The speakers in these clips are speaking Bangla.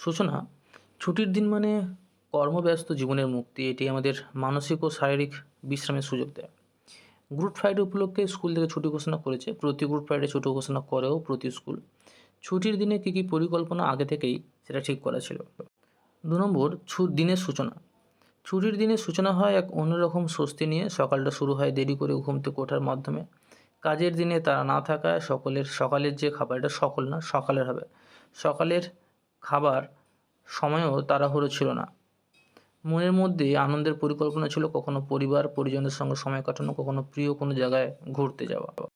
সূচনা ছুটির দিন মানে কর্মব্যস্ত জীবনের মুক্তি, এটি আমাদের মানসিক ও শারীরিক বিশ্রামের সুযোগ দেয়। গ্রুপ ফ্রাইডে উপলক্ষে স্কুল থেকে ছুটি ঘোষণা করেছে। প্রতি গ্রুপ ফ্রাইডে ছুটি ঘোষণা করেও প্রতি স্কুল ছুটির দিনে কী কী পরিকল্পনা আগে থেকেই সেটা ঠিক করা ছিল। দু নম্বর, ছু দিনের সূচনা। ছুটির দিনের সূচনা হয় এক অন্যরকম স্বস্তি নিয়ে। সকালটা শুরু হয় দেরি করে ঘুম থেকে ওঠার মাধ্যমে। কাজের দিনে তারা না থাকায় সকলের সকালের যে খাবারটা সকল না, সকালের হবে। সকালের খাবার সময়ও তাড়াহুড়ো ছিল না। মনের মধ্যে আনন্দের পরিকল্পনা ছিল কখনো পরিবার পরিজনের সঙ্গে সময় কাটানো, কখনো প্রিয় কোনো জায়গায় ঘুরতে যাওয়া।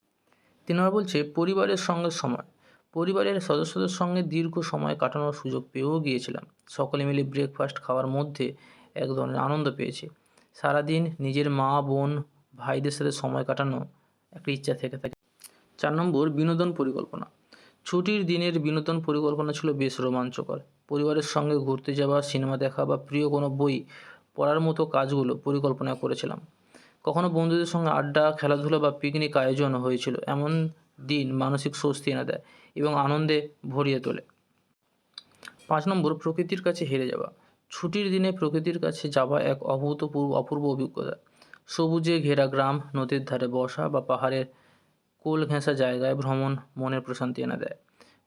তিন নম্বর বলছে, পরিবারের সঙ্গে সময়। পরিবারের সদস্যদের সঙ্গে দীর্ঘ সময় কাটানোর সুযোগ পেয়েও গিয়েছিলাম। সকলে মিলে ব্রেকফাস্ট খাওয়ার মধ্যে এক ধরনের আনন্দ পেয়েছি। সারাদিন নিজের মা, বোন, ভাইদের সাথে সময় কাটানো একটা ইচ্ছা থেকে থাকে। চার নম্বর, বিনোদন পরিকল্পনা। ছুটির দিনের বিনোদন পরিকল্পনা ছিল বেশ রোমাঞ্চকর। পরিবারের সঙ্গে ঘুরতে যাওয়া, সিনেমা দেখা বা প্রিয় কোনো বই পড়ার মতো কাজগুলো পরিকল্পনা করেছিলাম। কখনো বন্ধুদের সঙ্গে আড্ডা, খেলাধুলা বা পিকনিক আয়োজন হয়েছিল। এমন দিন মানসিক স্বস্তি এনে দেয় এবং আনন্দে ভরিয়ে তোলে। পাঁচ নম্বর, প্রকৃতির কাছে হেরে যাওয়া। ছুটির দিনে প্রকৃতির কাছে যাওয়া এক অভূতপূর্ব, অপূর্ব অভিজ্ঞতা। সবুজে ঘেরা গ্রাম, নদীর ধারে বসা বা পাহাড়ের কোল ঘেঁষা জায়গায় ভ্রমণ মনের প্রশান্তি এনে দেয়।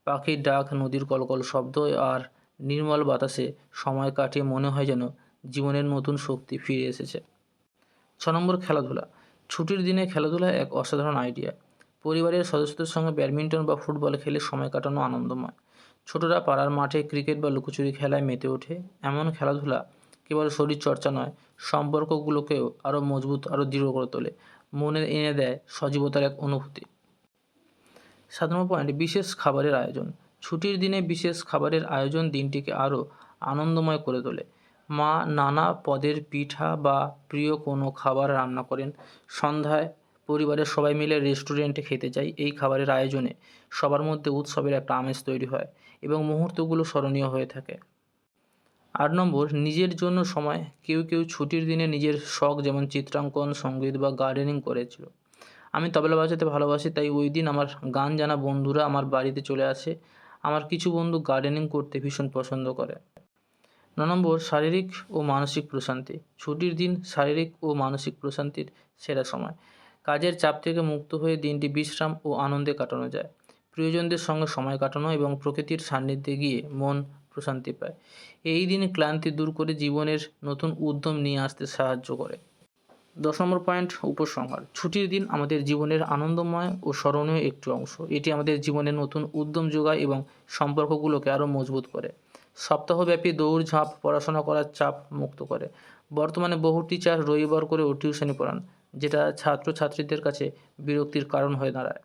পাখির ডাক, নদীর কলকল শব্দ আর নির্মল বাতাসে সময় কাটিয়ে মনে হয় যেন জীবনের নতুন শক্তি ফিরে এসেছে। ছ নম্বর খেলাধুলা। ছুটির দিনে খেলাধুলা এক অসাধারণ আইডিয়া পরিবারের সদস্যদের সঙ্গে ব্যাডমিন্টন বা ফুটবল খেলে সময় কাটানো আনন্দময়। ছোটরা পাড়ার মাঠে ক্রিকেট বা লুকোচুরি খেলায় মেতে ওঠে। এমন খেলাধুলা কেবল শরীর চর্চা নয়, সম্পর্কগুলোকেও আরও মজবুত, আরও দৃঢ় করে তোলে। মনে এনে দেয় সজীবতার এক অনুভূতি। সাত নম্বর পয়েন্ট বিশেষ খাবারের আয়োজন। ছুটির দিনে বিশেষ খাবারের আয়োজন দিনটিকে আরও আনন্দময় করে তোলে। মা নানা পদের পিঠা বা প্রিয় কোনো খাবার রান্না করেন। সন্ধ্যায় পরিবারের সবাই মিলে রেস্টুরেন্টে খেতে যাই। এই খাবারের আয়োজনে সবার মধ্যে উৎসবের একটা আমেজ তৈরি হয় এবং মুহূর্তগুলো স্মরণীয় হয়ে থাকে। আট নম্বর, নিজের জন্য সময়। কেউ কেউ ছুটির দিনে নিজের শখ যেমন চিত্রাঙ্কন, সংগীত বা গার্ডেনিং করেছিল। আমি তবলা বাজাতে ভালোবাসি, তাই ওই দিন আমার গান জানা বন্ধুরা আমার বাড়িতে চলে আসে। আমার কিছু বন্ধু গার্ডেনিং করতে ভীষণ পছন্দ করে। ন নম্বর, শারীরিক ও মানসিক প্রশান্তি। ছুটির দিন শারীরিক ও মানসিক প্রশান্তির সেরা সময়। কাজের চাপ থেকে মুক্ত হয়ে দিনটি বিশ্রাম ও আনন্দে কাটানো যায়। প্রিয়জনদের সঙ্গে সময় কাটানো এবং প্রকৃতির সান্নিধ্যে গিয়ে মন প্রশান্তি পায়। এই দিন ক্লান্তি দূর করে জীবনের নতুন উদ্যম নিয়ে আসতে সাহায্য করে। দশ নম্বর পয়েন্ট, উপসংহার। ছুটির দিন আমাদের জীবনের আনন্দময় ও স্মরণীয় একটি অংশ। এটি আমাদের জীবনে নতুন উদ্যম যোগায় এবং সম্পর্কগুলোকে আরও মজবুত করে। সপ্তাহব্যাপী দৌড়ঝাঁপ পড়াশোনা করার চাপ মুক্ত করে। বর্তমানে বহু টিচার রবিবার করে ও টিউশনি পড়ান, যেটা ছাত্রছাত্রীদের কাছে বিরক্তির কারণ হয়ে দাঁড়ায়।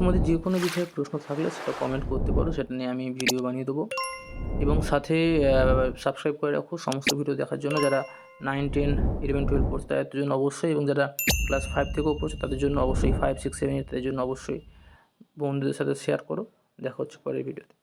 তোমাদের যে কোনো বিষয়ে প্রশ্ন থাকলে সেটা কমেন্ট করতে পারো, সেটা নিয়ে আমি ভিডিও বানিয়ে দেবো। এবং সাথে সাবস্ক্রাইব করে রাখো সমস্ত ভিডিও দেখার জন্য। যারা নাইন টেন ইলেভেন টুয়েলভ পড়ছে তাদের জন্য অবশ্যই এবং যারা ক্লাস ফাইভ থেকেও পড়ছে তাদের জন্য অবশ্যই ফাইভ সিক্স সেভেন তাদের জন্য অবশ্যই বন্ধুদের সাথে শেয়ার করো। দেখা হচ্ছে পরের ভিডিওতে